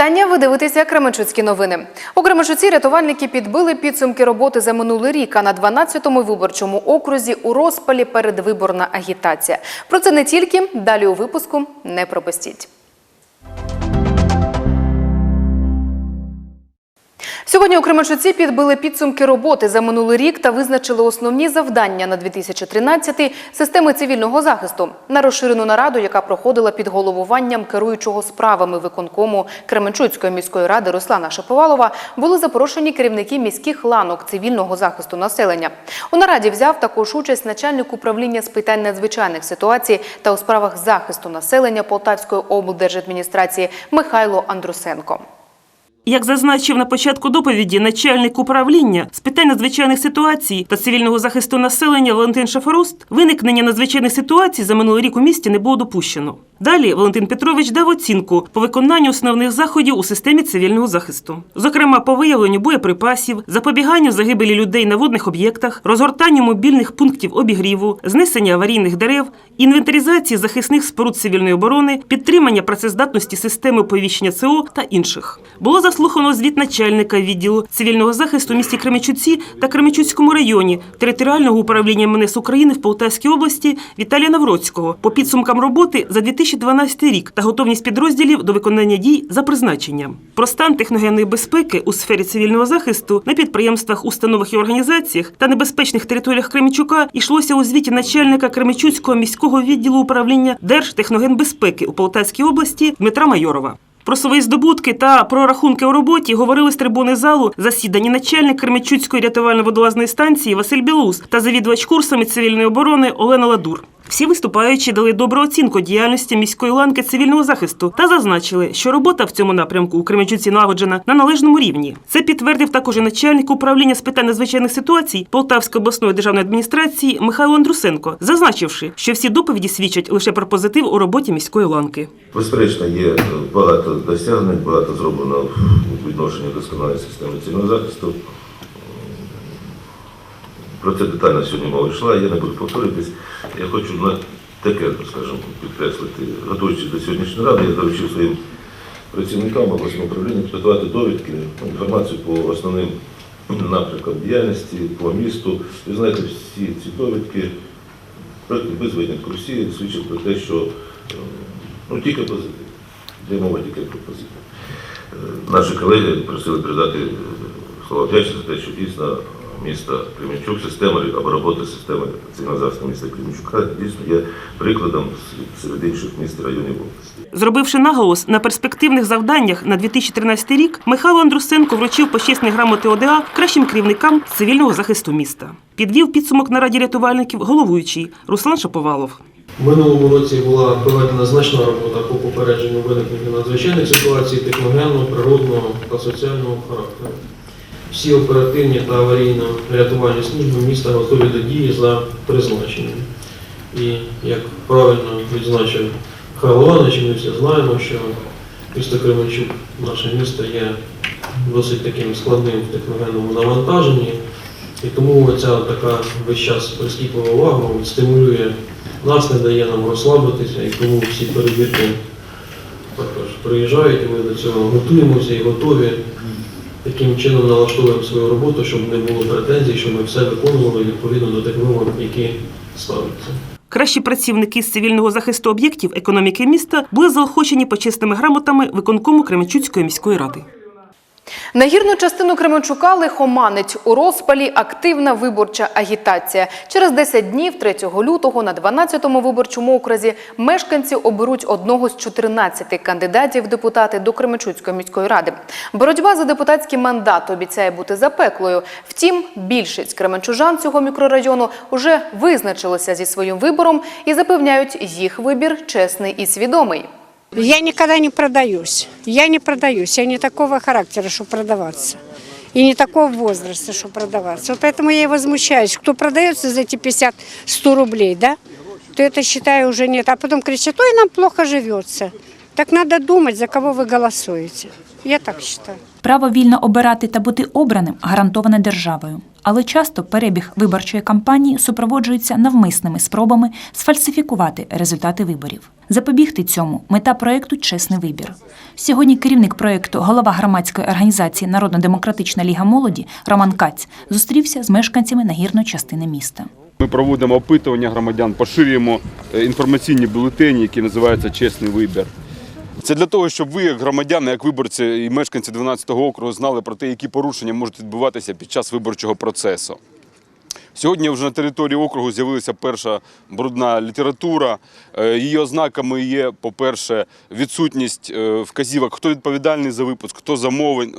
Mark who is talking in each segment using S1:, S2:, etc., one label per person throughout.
S1: Вітання! Ви дивитеся Кременчуцькі новини. У Кременчуці рятувальники підбили підсумки роботи за минулий рік, а на 12-му виборчому окрузі у розпалі передвиборна агітація. Про це не тільки далі у випуску не пропустіть. Сьогодні у Кременчуці підбили підсумки роботи за минулий рік та визначили основні завдання на 2013 системи цивільного захисту. На розширену нараду, яка проходила під головуванням керуючого справами виконкому Кременчуцької міської ради Руслана Шаповалова, були запрошені керівники міських ланок цивільного захисту населення. У нараді взяв також участь начальник управління з питань надзвичайних ситуацій та у справах захисту населення Полтавської облдержадміністрації Михайло Андрусенко.
S2: Як зазначив на початку доповіді начальник управління з питань надзвичайних ситуацій та цивільного захисту населення Валентин Шафаруст, виникнення надзвичайних ситуацій за минулий рік у місті не було допущено. Далі Валентин Петрович дав оцінку по виконанню основних заходів у системі цивільного захисту, зокрема по виявленню боєприпасів, запобіганню загибелі людей на водних об'єктах, розгортанню мобільних пунктів обігріву, знесення аварійних дерев, інвентаризації захисних споруд цивільної оборони, підтримання працездатності системи оповіщення ЦО та інших. Було заслухано звіт начальника відділу цивільного захисту місті Кременчуці та Кременчуцькому районі територіального управління МНС України в Полтавській області Віталія Навроцького по підсумкам роботи за 2012 рік та готовність підрозділів до виконання дій за призначенням. Про стан техногенної безпеки у сфері цивільного захисту на підприємствах, установах і організаціях та небезпечних територіях Кременчука йшлося у звіті начальника Кременчуцького міського відділу управління Держтехногенбезпеки у Полтавській області Дмитра Майорова. Про свої здобутки та про рахунки у роботі говорили з трибуни залу засідані начальник Кременчуцької рятувально-водолазної станції Василь Білус та завідувач курсами цивільної оборони Олена Ладур. Всі виступаючі дали добру оцінку діяльності міської ланки цивільного захисту та зазначили, що робота в цьому напрямку у Кременчуці налагоджена на належному рівні. Це підтвердив також і начальник управління з питань надзвичайних ситуацій Полтавської обласної державної адміністрації Михайло Андрусенко, зазначивши, що всі доповіді свідчать лише про позитив у роботі міської ланки.
S3: Безперечно, є багато досягнень, багато зроблено в відношенні досконалої системи цивільного захисту. Про це детально сьогодні мова йшла, я не буду повторюватись. Я хочу на таке, скажімо, підкреслити. Готуючись до сьогоднішньої ради, я доручив своїм працівникам обласного управління підготувати довідки, ну, інформацію по основним напрямкам діяльності, по місту. Ви знаєте, всі ці довідки без винятку всі свідчать про те, що ну, тільки позитив. Де мова тільки про позитив. Е, Наші колеги просили передати е, слова вдячності за те, що дійсно місто Кременчук, система або робота системи захисту міста Кременчука дійсно є прикладом серед інших міст районів області.
S2: Зробивши наголос на перспективних завданнях на 2013 рік, Михайло Андрусенко вручив почесні грамоти ОДА кращим керівникам цивільного захисту міста. Підвів підсумок на раді рятувальників головуючий Руслан Шаповалов.
S4: В минулому році була проведена значна робота по попередженню виникнення надзвичайних ситуацій техногенного, природного та соціального характеру. Всі оперативні та аварійно-рятувальні служби міста готові до дії за призначенням. І як правильно відзначив Михайло ми всі знаємо, що місто Кременчук, наше місто, є досить таким складним в техногенному навантаженні. І тому ця така весь час прискіплива увага стимулює нас, не дає нам розслабитися, і тому всі перевірки також приїжджають, і ми до цього готуємося і готові. Таким чином налаштовуємо свою роботу, щоб не було претензій, що ми все виконували відповідно до тих вимог, які ставляться.
S2: Кращі працівники з цивільного захисту об'єктів економіки міста були заохочені почесними грамотами виконкому Кременчуцької міської ради.
S1: Нагірну частину Кременчука лихоманить у розпалі активна виборча агітація. Через 10 днів, 3 лютого, на 12-му виборчому окрузі мешканці оберуть одного з 14 кандидатів депутати до Кременчуцької міської ради. Боротьба за депутатський мандат обіцяє бути запеклою. Втім, більшість кременчужан цього мікрорайону вже визначилися зі своїм вибором і запевняють, їх вибір чесний і свідомий.
S5: Я никогда не продаюсь. Я не продаюсь. Я не такого характера, чтобы продаваться. И не такого возраста, чтобы продаваться. Вот поэтому я и возмущаюсь. Кто продается за эти 50-100 рублей, да, то это, считаю, уже нет. А потом кричат, ой, нам плохо живется. Так надо думать, за кого вы голосуете. Я так считаю.
S6: Право вільно обирати та бути обраним гарантоване державою. Але часто перебіг виборчої кампанії супроводжується навмисними спробами сфальсифікувати результати виборів. Запобігти цьому мета проєкту Чесний вибір. Сьогодні керівник проєкту, голова громадської організації Народно-демократична ліга молоді Роман Каць зустрівся з мешканцями нагірної частини міста.
S7: Ми проводимо опитування громадян, поширюємо е, інформаційні бюлетені, які називаються Чесний вибір. Це для того, щоб ви, як громадяни, як виборці і мешканці 12-го округу, знали про те, які порушення можуть відбуватися під час виборчого процесу. Сьогодні вже на території округу з'явилася перша брудна література. Е, Її ознаками є, по-перше, відсутність е, вказівок, хто відповідальний за випуск, хто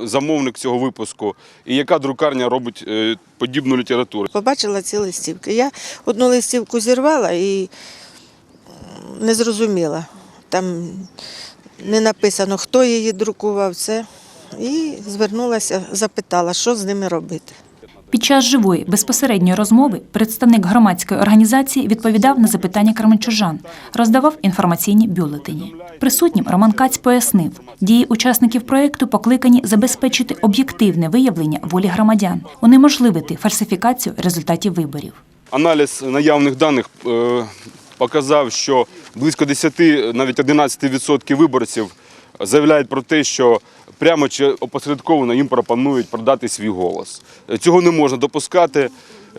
S7: замовник цього випуску і яка друкарня робить е, подібну літературу.
S8: Побачила ці листівки. Я одну листівку зірвала і не зрозуміла. Там не написано, хто її друкував це. І звернулася, запитала, що з ними робити.
S6: Під час живої безпосередньої розмови представник громадської організації відповідав на запитання кременчужан, роздавав інформаційні бюлетені. Присутнім Роман Каць пояснив, дії учасників проєкту покликані забезпечити об'єктивне виявлення волі громадян, унеможливити фальсифікацію результатів виборів.
S7: Аналіз наявних даних е, показав, що близько 10, навіть 11% виборців заявляють про те, що прямо чи опосередковано їм пропонують продати свій голос. Цього не можна допускати.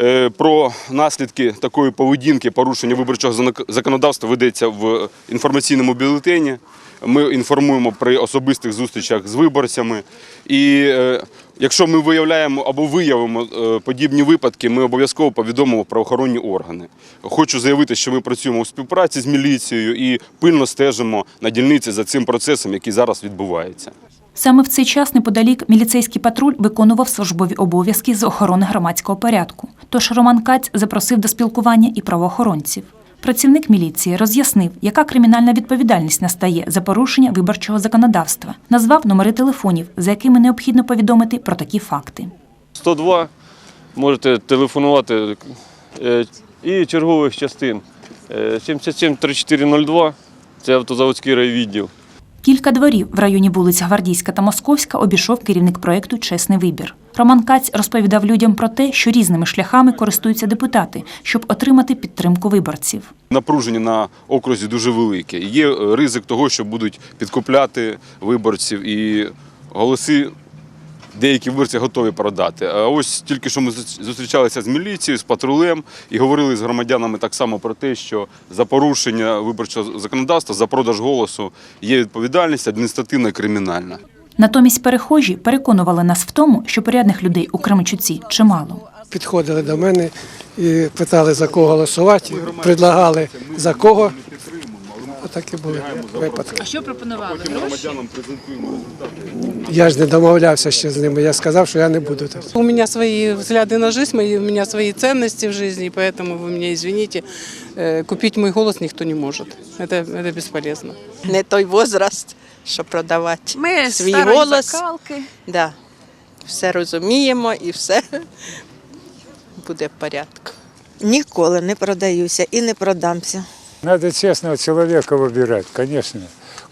S7: Е, Про наслідки такої поведінки, порушення виборчого законодавства ведеться в інформаційному бюлетені. Ми інформуємо при особистих зустрічах з виборцями. І е, якщо ми виявляємо або виявимо е, подібні випадки, ми обов'язково повідомимо правоохоронні органи. Хочу заявити, що ми працюємо у співпраці з міліцією і пильно стежимо на дільниці за цим процесом, який зараз відбувається.
S6: Саме в цей час неподалік міліцейський патруль виконував службові обов'язки з охорони громадського порядку. Тож Роман Каць запросив до спілкування і правоохоронців. Працівник міліції роз'яснив, яка кримінальна відповідальність настає за порушення виборчого законодавства, назвав номери телефонів, за якими необхідно повідомити про такі факти.
S9: 102 можете телефонувати е, і чергових частин е, 77 3402 це автозаводський райвідділ.
S6: Кілька дворів в районі вулиць Гвардійська та Московська обійшов керівник проєкту Чесний вибір. Роман Каць розповідав людям про те, що різними шляхами користуються депутати, щоб отримати підтримку виборців.
S7: Напруження на окрузі дуже велике. Є е, ризик того, що будуть підкупляти виборців і голоси. Деякі виборці готові продати. А ось тільки що ми зустрічалися з міліцією, з патрулем і говорили з громадянами так само про те, що за порушення виборчого законодавства, за продаж голосу є відповідальність адміністративна і кримінальна.
S6: Натомість перехожі переконували нас в тому, що порядних людей у Кременчуці чимало.
S10: підходили до мене і питали за кого голосувати, предлагали за кого Отакі були випадки.
S11: А що пропонували?
S7: Громадянам презентуємо результати.
S10: Я ж не домовлявся ще з ними. Я сказав, що я не буду тут.
S11: У меня свои взгляды на жизнь, мои, у меня свои ценности в жизни, и поэтому вы меня извините, э, купить мой голос никто не может. Это, это бесполезно.
S8: Не той возраст, щоб продавати
S11: Ми
S8: свій голос. Да. Все розуміємо і все буде в порядку. Ніколи не продаюся і не продамся.
S12: Надо честного человека выбирать, конечно,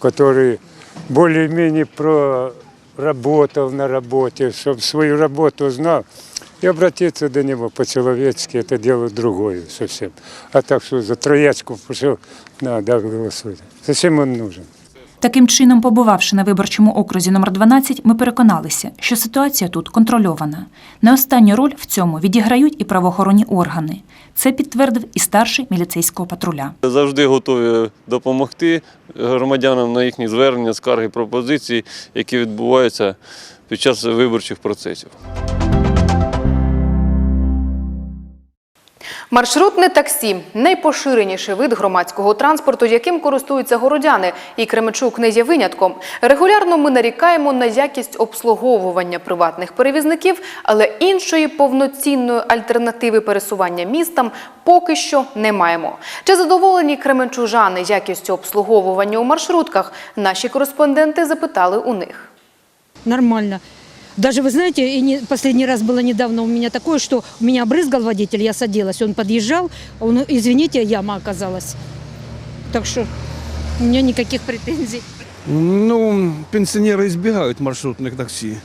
S12: который более-менее проработал на работе, чтобы свою работу знал, и обратиться до него по-человечески, это дело другое совсем. А так что за троечку пошел, на, да, голосуй. Зачем он нужен?
S6: Таким чином, побувавши на виборчому окрузі номер 12, ми переконалися, що ситуація тут контрольована. Не останню роль в цьому відіграють і правоохоронні органи. Це підтвердив і старший міліцейського патруля.
S9: Завжди готові допомогти громадянам на їхні звернення, скарги, пропозиції, які відбуваються під час виборчих процесів.
S1: Маршрутне таксі найпоширеніший вид громадського транспорту, яким користуються городяни, і Кременчук не є винятком. Регулярно ми нарікаємо на якість обслуговування приватних перевізників, але іншої повноцінної альтернативи пересування містам поки що не маємо. Чи задоволені кременчужани якістю обслуговування у маршрутках? Наші кореспонденти запитали у них.
S13: нормально. Даже, вы знаете, и не, последний раз было недавно у меня такое, что у меня брызгал водитель, я садилась, он подъезжал, он, извините, яма оказалась. Так что у меня никаких претензий.
S14: Ну, пенсионеры избегают маршрутных такси.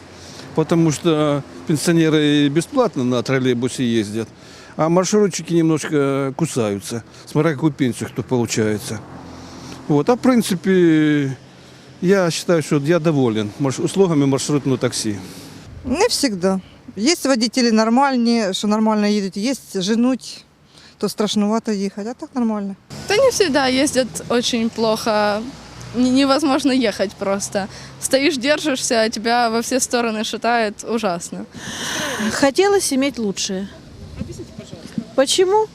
S14: потому что пенсионеры бесплатно на троллейбусе ездят, а маршрутчики немножко кусаются, смотря какую пенсию кто получается. Вот. А в принципе, я считаю, что я доволен услугами маршрутного такси.
S15: Не всегда. Есть водители нормальные, что нормально едут, есть женуть, то страшновато ехать, а так нормально.
S16: Да не всегда ездят очень плохо. Невозможно ехать просто. Стоишь, держишься, а тебя во все стороны шатает. Ужасно.
S17: Хотелось иметь лучшее. Почему?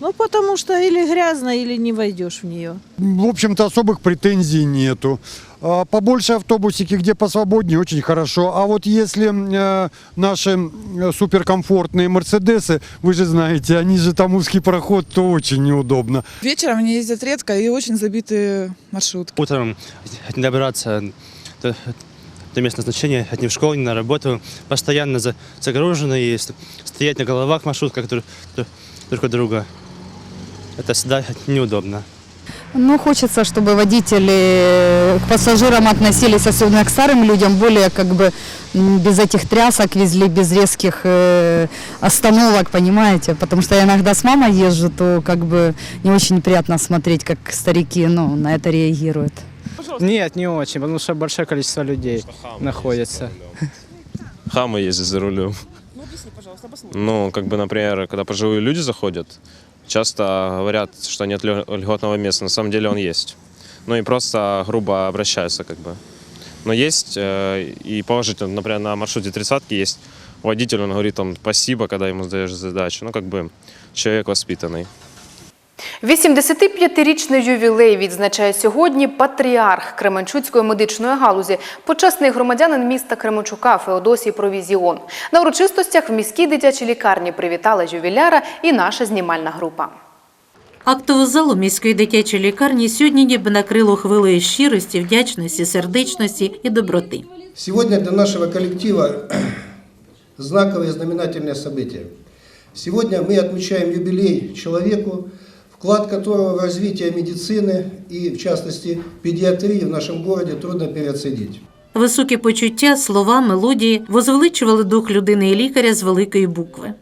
S17: Ну, потому что или грязно, или не войдешь в нее.
S12: В общем-то, особых претензий нету. А, Побольше автобусики, где посвободнее, очень хорошо. А вот если э, наши э, суперкомфортные Мерседесы, вы же знаете, они же там узкий проход, то очень неудобно.
S15: Вечером они ездят редко и очень забитые маршрутки.
S14: Утром добираться до, до места назначения, ни в школу, ни на работу, постоянно загружены и стоять на головах маршрутках друг, друг от друга. Это всегда неудобно.
S5: Ну, хочется, чтобы водители к пассажирам относились, особенно к старым людям, более как бы без этих трясок везли, без резких э, остановок, понимаете? Потому что я иногда с мамой езжу, то как бы не очень приятно смотреть, как старики ну, на это реагируют.
S14: Нет, не очень, потому что большое количество людей находится.
S9: Хамы ездят за рулем. Ну, как бы, например, когда пожилые люди заходят, часто говорят, что нет лё- льготного места. На самом деле он есть. Ну и просто грубо обращаются как бы. Но есть э, и положительно, например, на маршруте тридцатки есть водитель, он говорит там спасибо, когда ему сдаешь задачу. Ну, как бы человек воспитанный.
S1: 85-річний ювілей відзначає сьогодні патріарх Кременчуцької медичної галузі, почесний громадянин міста Кременчука Феодосій Провізіон. На урочистостях в міській дитячій лікарні привітала ювіляра і наша знімальна група.
S17: Актову залу міської дитячої лікарні сьогодні ніби накрило хвилею щирості, вдячності, сердечності і доброти.
S15: Сегодня для нашего коллектива знаковое и знаменательное событие. Сегодня мы отмечаем юбилей человеку, вклад которого в развитие медицины и, в частности, педиатрии в нашем городе трудно переоценить.
S17: Високі почуття, слова, мелодії возвеличували дух людини і лікаря з великої букви.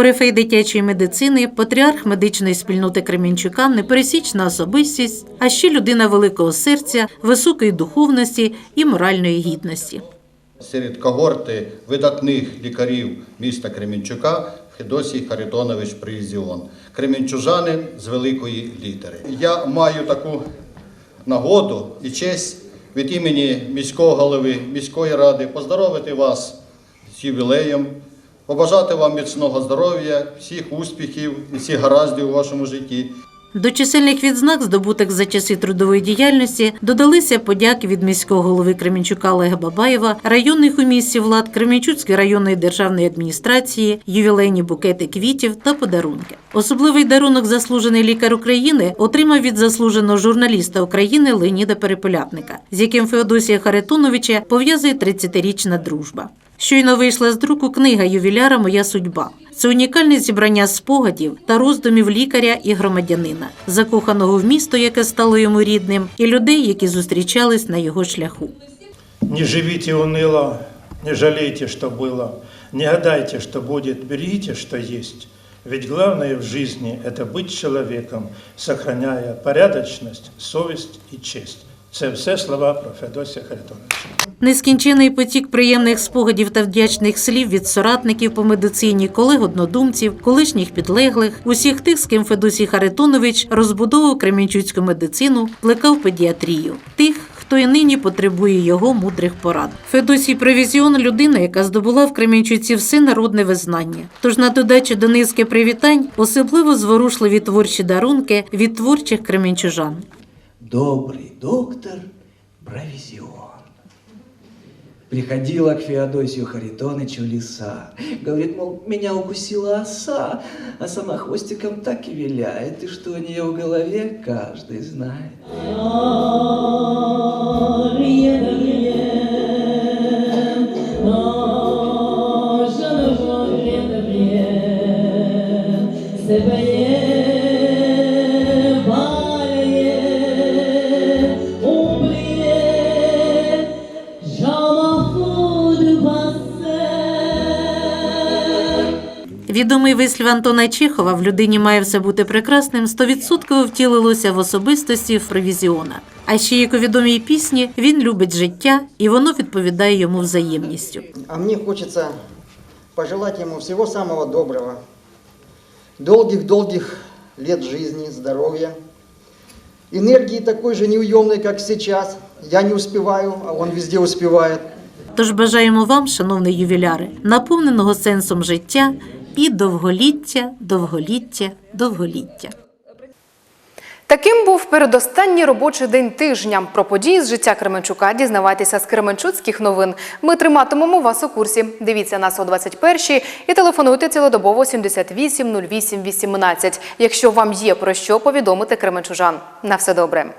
S17: Корифей дитячої медицини, патріарх медичної спільноти Кремінчука, непересічна особистість, а ще людина великого серця, високої духовності і моральної гідності.
S15: Серед когорти видатних лікарів міста Кременчука Федосій Харитонович Привізіон. Кременчужанин з великої літери. Я маю таку нагоду і честь від імені міського голови міської ради поздоровити вас з ювілеєм, побажати вам міцного здоров'я, всіх успіхів і всіх гараздів у вашому житті.
S17: До чисельних відзнак, здобутих за часи трудової діяльності, додалися подяки від міського голови Кременчука Олега Бабаєва, районних у місті влад Кременчуцької районної державної адміністрації, ювілейні букети квітів та подарунки. Особливий дарунок заслужений лікар України отримав від заслуженого журналіста України Леоніда Перепелятника, з яким Феодосія Харитоновича пов'язує 30-річна дружба. Щойно вийшла з друку книга ювіляра Моя судьба. Це унікальне зібрання спогадів та роздумів лікаря і громадянина, закоханого в місто, яке стало йому рідним, і людей, які зустрічались на його шляху.
S14: Не живите уныло, не жалейте, что было, не гадайте, что будет, берите, что есть. Ведь главное в жизни – это быть человеком, сохраняя порядочность, совесть и честь. Це все слова про Феодосія Харитоновича.
S17: Нескінчений потік приємних спогадів та вдячних слів від соратників по медицині, колег однодумців, колишніх підлеглих, усіх тих, з ким Федосій Харитонович розбудовував кремінчуцьку медицину, плекав педіатрію, тих, хто і нині потребує його мудрих порад. Федосій Привізіон – людина, яка здобула в Кремінчуці все народне визнання. Тож на додачу до низки привітань особливо зворушливі творчі дарунки від творчих кремінчужан.
S14: Добрий доктор Бравизион. Приходила к Феодосию Харитонычу лиса. Говорит, мол, меня укусила оса, а сама хвостиком так и виляет, и что у нее в голове, каждый знает.
S17: Відомий вислів Антона Чехова в людині має все бути прекрасним, стовідсотково втілилося в особистості Фровізіона. А ще як у відомій пісні він любить життя, і воно відповідає йому взаємністю.
S18: А мне хочется пожелать ему всего самого доброго, долгих-долгих лет жизни, здоровья, энергии такой же неуемной, как сейчас. Я не успеваю, а он везде успевает.
S17: Тож бажаємо вам, шановний ювіляри, наповненого сенсом життя і довголіття, довголіття, довголіття.
S1: Таким був передостанній робочий день тижня. Про події з життя Кременчука дізнавайтеся з Кременчуцьких новин. Ми триматимемо вас у курсі. Дивіться нас о 21-й і телефонуйте цілодобово 78 08 18, якщо вам є про що повідомити кременчужан. На все добре.